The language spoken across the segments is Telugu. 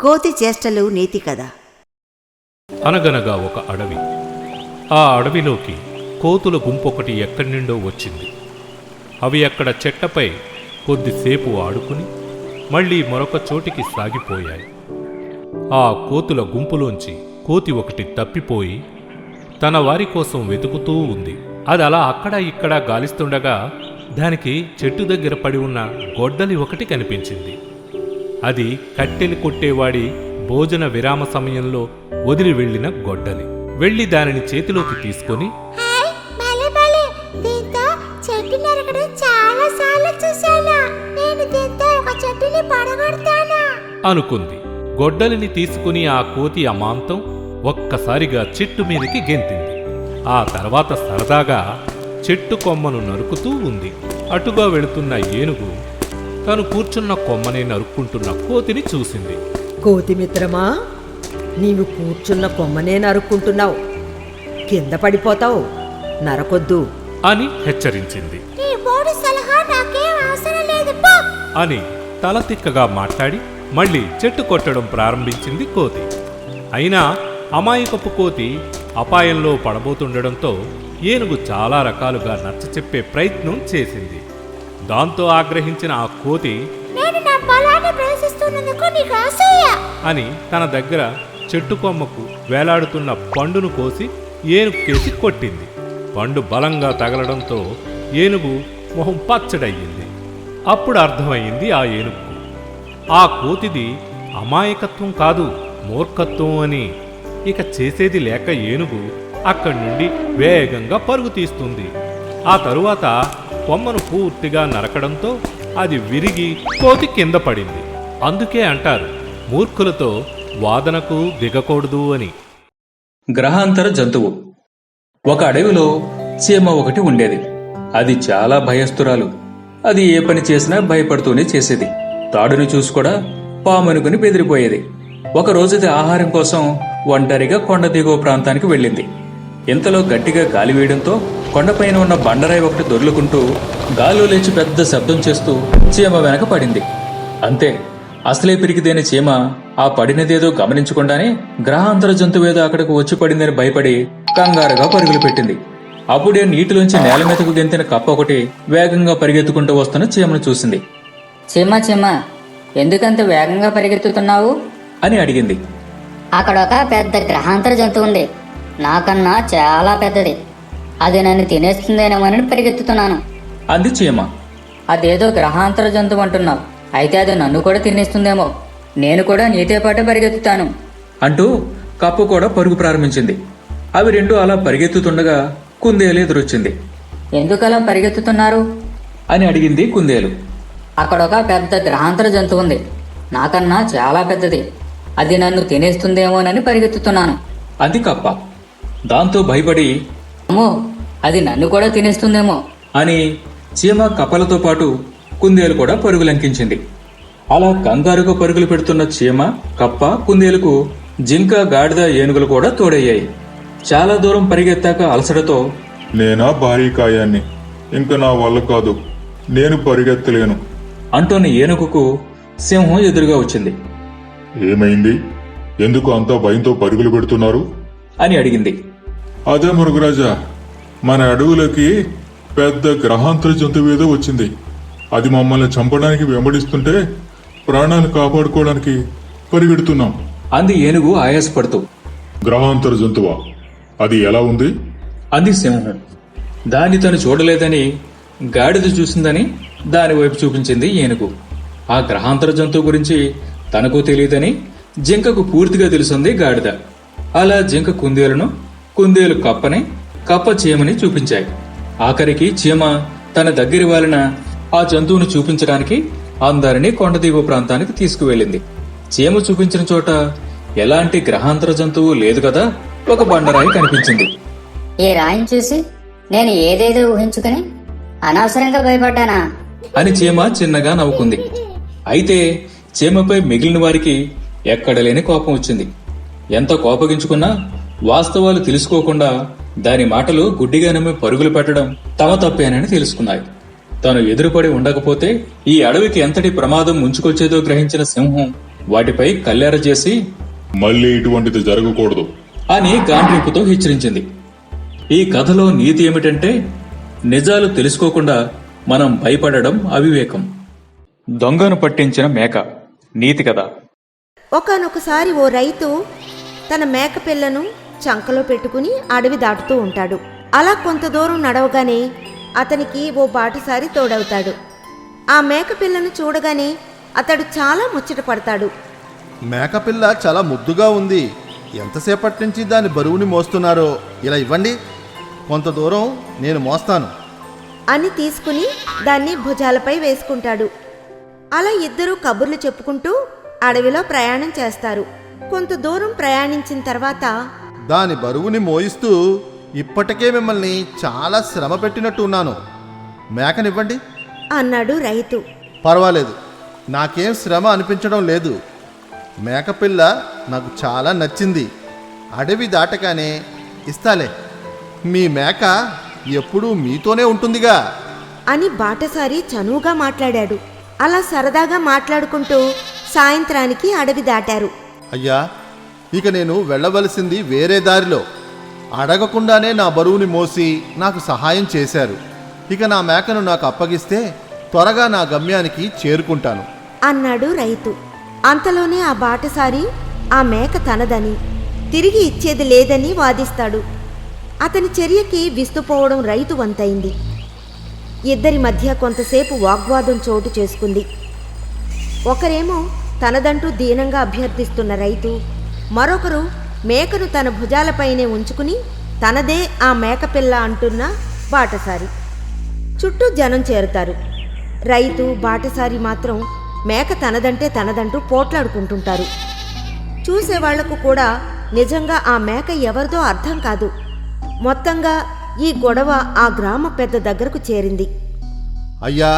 కోతి చేష్టలు నీతి కదా అనగనగా ఒక అడవి. ఆ అడవిలోకి కోతుల గుంపొకటి ఎక్కడి నుండో వచ్చింది. అవి అక్కడ చెట్టపై కొద్దిసేపు ఆడుకుని మళ్ళీ మరొక చోటికి సాగిపోయాయి. ఆ కోతుల గుంపులోంచి కోతి ఒకటి తప్పిపోయి తన వారి కోసం వెతుకుతూ ఉంది. అది అలా అక్కడ ఇక్కడ గాలిస్తుండగా దానికి చెట్టు దగ్గర పడి ఉన్న గొడ్డలి ఒకటి కనిపించింది. అది కట్టెలు కొట్టేవాడి భోజన విరామ సమయంలో వదిలి వెళ్ళిన గొడ్డలి. వెళ్ళి దానిని చేతిలోకి తీసుకొని అనుకుంది. గొడ్డలిని తీసుకుని ఆ కోతి అమాంతం ఒక్కసారిగా చెట్టు మీదకి గెంతింది. ఆ తర్వాత సరదాగా చెట్టు కొమ్మను నరుకుతూ ఉంది. అటుగా వెళుతున్న ఏనుగు తను కూర్చున్న కొమ్మనే నరుక్కుంటున్న కోతిని చూసింది. కోతి మిత్రమా నీవు కూర్చున్న కొమ్మనే నరుక్కుంటున్నావు. కింద పడిపోతావు. నరకొద్దు. అని హెచ్చరించింది. నీ బోడి సలహా నాకేం అవసరం లేదు పో! అని తల తిక్కగా మాట్లాడి మళ్ళీ చెట్టు కొట్టడం ప్రారంభించింది కోతి. అయినా అమాయకపు కోతి అపాయంలో పడబోతుండడంతో ఏనుగు చాలా రకాలుగా నచ్చచెప్పే ప్రయత్నం చేసింది. దాంతో ఆగ్రహించిన ఆ కోతి అని తన దగ్గర చెట్టు కొమ్మకు వేలాడుతున్న పండును కోసి ఏనుగు కేసి కొట్టింది. పండు బలంగా తగలడంతో ఏనుగు మొహం పచ్చడయ్యింది. అప్పుడు అర్థమైంది ఆ ఏనుగుకు ఆ కోతిది అమాయకత్వం కాదు మూర్ఖత్వం అని. ఇక చేసేది లేక ఏనుగు అక్కడి నుండి వేగంగా పరుగు తీస్తుంది. ఆ తరువాత కొమ్మను పూర్తిగా నరకడంతో అది విరిగి కోతి కింద పడింది. అందుకే అంటారు మూర్ఖులతో వాదనకు దిగకూడదు అని. గ్రహాంతర జంతువు. ఒక అడవిలో చీమ ఒకటి ఉండేది. అది చాలా భయస్తురాలు అది ఏ పని చేసినా భయపడుతూనే చేసేది. తాడుని చూసి కూడా పామనుకుని బెదిరిపోయేది. ఒక రోజుది ఆహారం కోసం ఒంటరిగా కొండ దిగువ ప్రాంతానికి వెళ్ళింది. ఇంతలో గట్టిగా గాలి వేయడంతో కొండపైన ఉన్న బండరాయి ఒకటి దొర్లుకుంటూ గాల్లో లేచి పెద్ద శబ్దం చేస్తూ చీమ వెనక పడింది. అంతే అసలే పిరికిదేని చీమ ఆ పడినదేదో గమనించకుండానే గ్రహాంతర జంతువేదో అక్కడికి వచ్చి పడిందని భయపడి కంగారుగా పరుగులు పెట్టింది. అప్పుడే నీటిలోంచి నేల మీదకు గెంతిన కప్ప ఒకటి వేగంగా పరిగెత్తుకుంటూ వస్తున్న చీమను చూసింది. చిమ్మ చిమ్మ ఎందుకంత వేగంగా పరిగెత్తుతున్నావు? అని అడిగింది. అక్కడ ఒక పెద్ద గ్రహాంతర జంతువు ఉంది. నాకన్నా చాలా పెద్దది. అది నన్ను తినేస్తుందేమోనని పరిగెత్తుతున్నాను. అంది చీమ. అదేదో గ్రహాంతర జంతువు అంటున్నావు. అయితే అది నన్ను కూడా తినేస్తుందేమో. నేను కూడా నీతో పాటు పరిగెత్తుతాను. అంటూ కప్ప కూడా పరుగు ప్రారంభించింది. అవి రెండు అలా పరిగెత్తుతుండగా కుందేలు ఎదురొచ్చింది. ఎందుకలా పరిగెత్తుతున్నారు? అని అడిగింది కుందేలు. అక్కడ ఒక పెద్ద గ్రహాంతర జంతువు ఉంది. నాకన్నా చాలా పెద్దది. అది నన్ను తినేస్తుందేమోనని పరిగెత్తుతున్నాను. అంది కప్ప. దాంతో భయపడి అమ్మో అది నన్ను కూడా తినేస్తుందేమో. అని చీమ కప్పలతో పాటు కుందేలు కూడా పరుగు లంకించింది అలా కంగారుగా పరుగులు పెడుతున్న చీమ కప్ప కుందేలుకు జింక గాడిద ఏనుగులు కూడా తోడయ్యాయి. చాలా దూరం పరిగెత్తాక అలసటతో నేనా భారీ కాయాన్ని? ఇంక నా వల్ల కాదు. నేను పరిగెత్తలేను. అంటోన్న ఏనుగుకు సింహం ఎదురుగా వచ్చింది. ఏమైంది? ఎందుకు అంతా భయంతో పరుగులు పెడుతున్నారు? అని అడిగింది. అదే మృగరాజా మన అడవులకి పెద్ద గ్రహాంతర జంతువేదో వచ్చింది. అది మమ్మల్ని చంపడానికి వెంబడిస్తుంటే ప్రాణాలు కాపాడుకోవడానికి పరిగెడుతున్నాం. అంది ఏనుగు ఆయాసపడుతూ. గ్రహాంతర జంతువా? అది ఎలా ఉంది? అంది సింహం. దాన్ని తను చూడలేదని గాడిద చూసిందని దాని వైపు చూపించింది ఏనుగు. ఆ గ్రహాంతర జంతువు గురించి తనకు తెలియదని జింకకు పూర్తిగా తెలుసుంది గాడిద. అలా జింక కుందేలును కుందేలు కప్పని కప్ప చీమని చూపించాయి. ఆఖరికి చీమ తన దగ్గరి వాలిన ఆ జంతువును చూపించడానికి అందరినీ కొండ దిగువ ప్రాంతానికి తీసుకువెళ్ళింది. చీమ చూపించిన చోట ఎలాంటి గ్రహాంతర జంతువు లేదు కదా ఒక బండరాయి కనిపించింది. ఈ రాయిని చూసి నేను ఏదేదో ఊహించుకుని అనవసరంగా భయపడ్డానా? అని చీమ చిన్నగా నవ్వుకుంది. అయితే చీమపై మిగిలిన వారికి ఎక్కడలేని కోపం వచ్చింది. ఎంత కోపగించుకున్నా వాస్తవాలు తెలుసుకోకుండా దాని మాటలు గుడ్డిగా నమ్మి పరుగులు పెట్టడం తమ తప్పేనని తెలుసుకున్నాయి. తను ఎదురుపడి ఉండకపోతే ఈ అడవికి ఎంతటి ప్రమాదం ముంచుకొచ్చేదో గ్రహించిన సింహం వాటిపై కల్లెర చేసి మళ్ళీ ఇటువంటిది జరగకూడదు. అని గాండ్రింపుతో హెచ్చరించింది. ఈ కథలో నీతి ఏమిటంటే నిజాలు తెలుసుకోకుండా మనం భయపడడం అవివేకం. దొంగను పట్టించిన మేక నీతి కథ. ఒకనొకసారి ఓ రైతు తన మేక పిల్లను చంకలో పెట్టుకుని అడవి దాటుతూ ఉంటాడు. అలా కొంత దూరం నడవగానే అతనికి ఓ బాటసారి తోడవుతాడు. ఆ మేక పిల్లను చూడగానే అతడు చాలా ముచ్చట పడతాడు. మేకపిల్ల చాలా ముద్దుగా ఉంది. ఎంతసేపటి నుంచి దాని బరువుని మోస్తున్నారో ఇలా ఇవ్వండి. కొంత దూరం నేను మోస్తాను. అని తీసుకుని దాన్ని భుజాలపై వేసుకుంటాడు. అలా ఇద్దరూ కబుర్లు చెప్పుకుంటూ అడవిలో ప్రయాణం చేస్తారు. కొంత దూరం ప్రయాణించిన తర్వాత దాని బరువుని మోయిస్తూ ఇప్పటికే మిమ్మల్ని చాలా శ్రమ పెట్టినట్టు ఉన్నాను. మేకనివ్వండి. అన్నాడు రైతు. పర్వాలేదు. నాకేం శ్రమ అనిపించడం లేదు. మేకపిల్ల నాకు చాలా నచ్చింది. అడవి దాటగానే ఇస్తాలే. మీ మేక ఎప్పుడూ మీతోనే ఉంటుందిగా. అని బాటసారి చనువుగా మాట్లాడాడు. అలా సరదాగా మాట్లాడుకుంటూ సాయంత్రానికి అడవి దాటారు. అయ్యా ఇక నేను వెళ్ళవలసింది వేరే దారిలో. అడగకుండానే నా బరువుని మోసి నాకు సహాయం చేశారు. ఇక నా మేకను నాకు అప్పగిస్తే త్వరగా నా గమ్యానికి చేరుకుంటాను. అన్నాడు రైతు. అంతలోనే ఆ బాటసారి ఆ మేక తనదని తిరిగి ఇచ్చేది లేదని వాదిస్తాడు. అతని చర్యకి విస్తుపోవడం రైతు వంతైంది. ఇద్దరి మధ్య కొంతసేపు వాగ్వాదం చోటు చేసుకుంది. ఒకరేమో తనదంటూ దీనంగా అభ్యర్థిస్తున్న రైతు మరొకరు మేకను తన భుజాలపైనే ఉంచుకుని తనదే ఆ మేకపిల్ల అంటున్న బాటసారి. చుట్టూ జనం చేరుతారు. రైతు బాటసారి మాత్రం మేక తనదంటే తనదంటూ పోట్లాడుకుంటుంటారు. చూసేవాళ్ళకు కూడా నిజంగా ఆ మేక ఎవరిదో అర్థం కాదు. మొత్తంగా ఈ గొడవ ఆ గ్రామ పెద్ద దగ్గరకు చేరింది. అయ్యా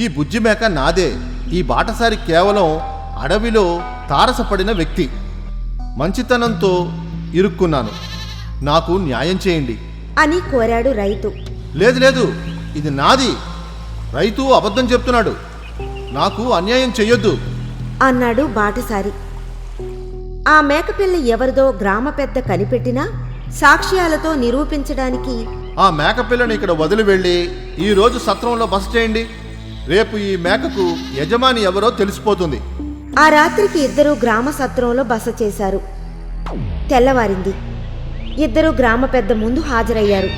ఈ బుజ్జి మేక నాదే. ఈ బాటసారి కేవలం అడవిలో తారసపడిన వ్యక్తి. మంచితనంతో ఇరుక్కున్నాను. నాకు న్యాయం చేయండి. అని కోరాడు రైతు. లేదు లేదు ఇది నాది. రైతు అబద్ధం చెప్తున్నాడు. నాకు అన్యాయం చెయ్యొద్దు. అన్నాడు బాటసారి. ఆ మేకపిల్ల ఎవరిదో గ్రామ పెద్ద కనిపెట్టినా సాక్ష్యాలతో నిరూపించడానికి ఆ మేక పిల్లని ఇక్కడ వదిలి వెళ్ళి ఈ రోజు సత్రంలో బస చేయండి. రేపు ఈ మేకకు యజమాని ఎవరో తెలిసిపోతుంది. ఆ రాత్రికి ఇద్దరూ గ్రామ సత్రంలో బస చేశారు. తెల్లవారింది. ఇద్దరు గ్రామ పెద్ద ముందు హాజరయ్యారు.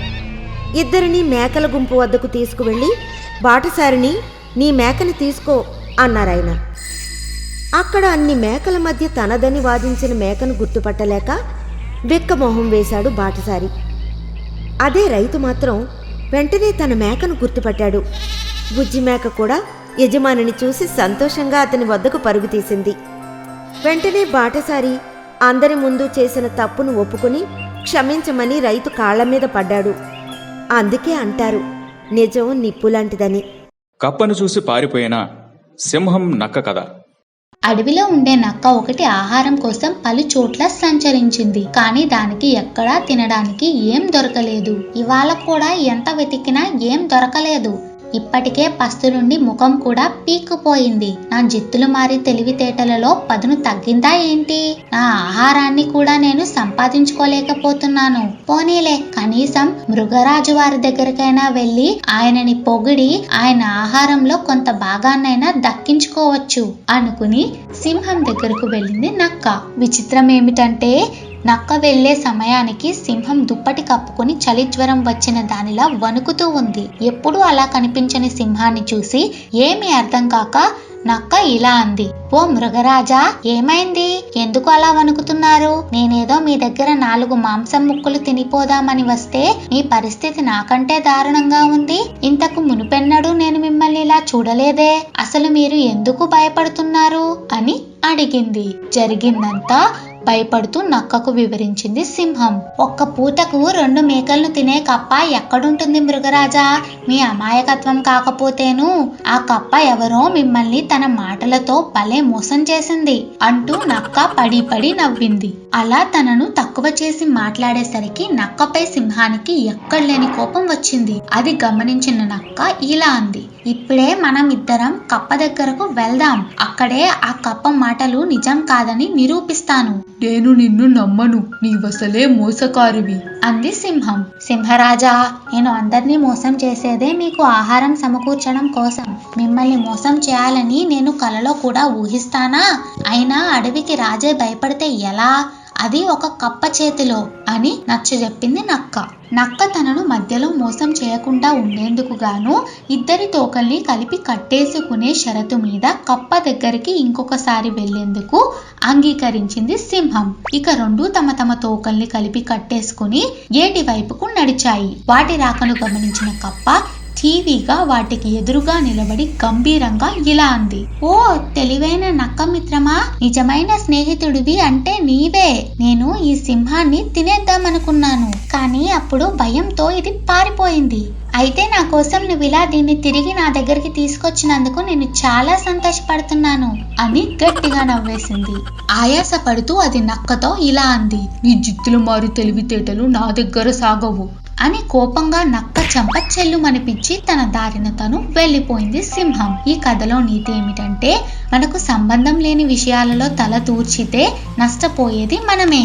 ఇద్దరిని మేకల గుంపు వద్దకు తీసుకువెళ్ళి బాటసారిని నీ మేకని తీసుకో అన్నారాయన అక్కడ అన్ని మేకల మధ్య తనదని వాదించిన మేకను గుర్తుపట్టలేక బిక్కమొహం వేశాడు బాటసారి. అదే రైతు మాత్రం వెంటనే తన మేకను గుర్తుపట్టాడు. బుజ్జి మేక కూడా యజమానిని చూసి సంతోషంగా అతని వద్దకు పరుగు తీసింది. వెంటనే బాటసారి అందరి ముందు చేసిన తప్పును ఒప్పుకొని క్షమించమని రైతు కాళ్ళ మీద పడ్డాడు. అందుకే అంటారు నిజం నిప్పులాంటిదని. కప్పను చూసి పారిపోయిన సింహం నక్క కథ. అడవిలో ఉండే నక్క ఒకటి ఆహారం కోసం పలు చోట్ల సంచరించింది. కానీ దానికి ఎక్కడా తినడానికి ఏం దొరకలేదు. ఇవాళ కూడా ఎంత వెతికినా ఏం దొరకలేదు. ఇప్పటికే పస్తులుండి ముఖం కూడా పీక్కుపోయింది. నా జిత్తులు మారి తెలివితేటలలో పదును తగ్గిందా ఏంటి? నా ఆహారాన్ని కూడా నేను సంపాదించుకోలేకపోతున్నాను. పోనీలే కనీసం మృగరాజు వారి దగ్గరికైనా వెళ్ళి ఆయనని పొగిడి ఆయన ఆహారంలో కొంత భాగాన్నైనా దక్కించుకోవచ్చు అనుకుని సింహం దగ్గరకు వెళ్ళింది నక్క. విచిత్రం ఏమిటంటే నక్క వెళ్ళే సమయానికి సింహం దుప్పటి కప్పుకొని చలి జ్వరం వచ్చిన దానిలా వణుకుతూ ఉంది. ఎప్పుడూ అలా కనిపించని సింహాన్ని చూసి ఏమీ అర్థం కాక నక్క ఇలా అంది. ఓ మృగరాజా ఏమైంది? ఎందుకు అలా వణుకుతున్నారు? నేనేదో మీ దగ్గర నాలుగు మాంసం ముక్కలు తినిపోదామని వస్తే మీ పరిస్థితి నాకంటే దారుణంగా ఉంది. ఇంతకు మునుపెన్నడూ నేను మిమ్మల్ని ఇలా చూడలేదే. అసలు మీరు ఎందుకు భయపడుతున్నారు? అని అడిగింది. జరిగిందంతా భయపడుతూ నక్కకు వివరించింది సింహం. ఒక్క పూటకు రెండు మేకలను తినే కప్ప ఎక్కడుంటుంది మృగరాజా? మీ అమాయకత్వం కాకపోతేను. ఆ కప్ప ఎవరో మిమ్మల్ని తన మాటలతో భలే మోసం చేసింది అంటూ నక్క పడి పడి నవ్వింది. అలా తనను తక్కువ చేసి మాట్లాడేసరికి నక్కపై సింహానికి ఎక్కడలేని కోపం వచ్చింది. అది గమనించిన నక్క ఇలా అంది. ఇప్పుడే మనం ఇద్దరం కప్ప దగ్గరకు వెళ్దాం. అక్కడే ఆ కప్ప మాటలు నిజం కాదని నిరూపిస్తాను. నేను నిన్ను నమ్మను. నీవసలే మోసకారివి. అంది సింహం. సింహరాజా నేను అందరినీ మోసం చేసేదే మీకు ఆహారం సమకూర్చడం కోసం. మిమ్మల్ని మోసం చేయాలని నేను కలలో కూడా ఊహిస్తానా? అయినా అడవికి రాజే భయపడితే ఎలా? అది ఒక కప్ప చేతిలో అని నచ్చజెప్పింది నక్క. నక్క తనను మధ్యలో మోసం చేయకుండా ఉండేందుకు గాను ఇద్దరి తోకల్ని కలిపి కట్టేసుకునే షరతు మీద కప్ప దగ్గరికి ఇంకొకసారి వెళ్ళేందుకు అంగీకరించింది సింహం. ఇక రెండు తమ తమ తోకల్ని కలిపి కట్టేసుకుని ఏటి వైపుకు నడిచాయి. వాటి రాకను గమనించిన కప్ప టీవీగా వాటికి ఎదురుగా నిలబడి గంభీరంగా ఇలా అంది. ఓ తెలివైన నక్క మిత్రమా నిజమైన స్నేహితుడివి అంటే నీవే. నేను ఈ సింహాన్ని తినేద్దామనుకున్నాను. కానీ అప్పుడు భయంతో ఇది పారిపోయింది. అయితే నా కోసం నువ్వు ఇలా దీన్ని తిరిగి నా దగ్గరికి తీసుకొచ్చినందుకు నేను చాలా సంతోషపడుతున్నాను అని గట్టిగా నవ్వేసింది. ఆయాసపడుతూ అది నక్కతో ఇలా అంది. నీ జిత్తులు మారు తెలివితేటలు నా దగ్గర సాగవు అని కోపంగా నక్క చెంప చెల్లుమనిపించి తన దారిన తను వెళ్ళిపోయింది సింహం. ఈ కథలో నీతి ఏమిటంటే మనకు సంబంధం లేని విషయాలలో తల తూర్చితే నష్టపోయేది మనమే.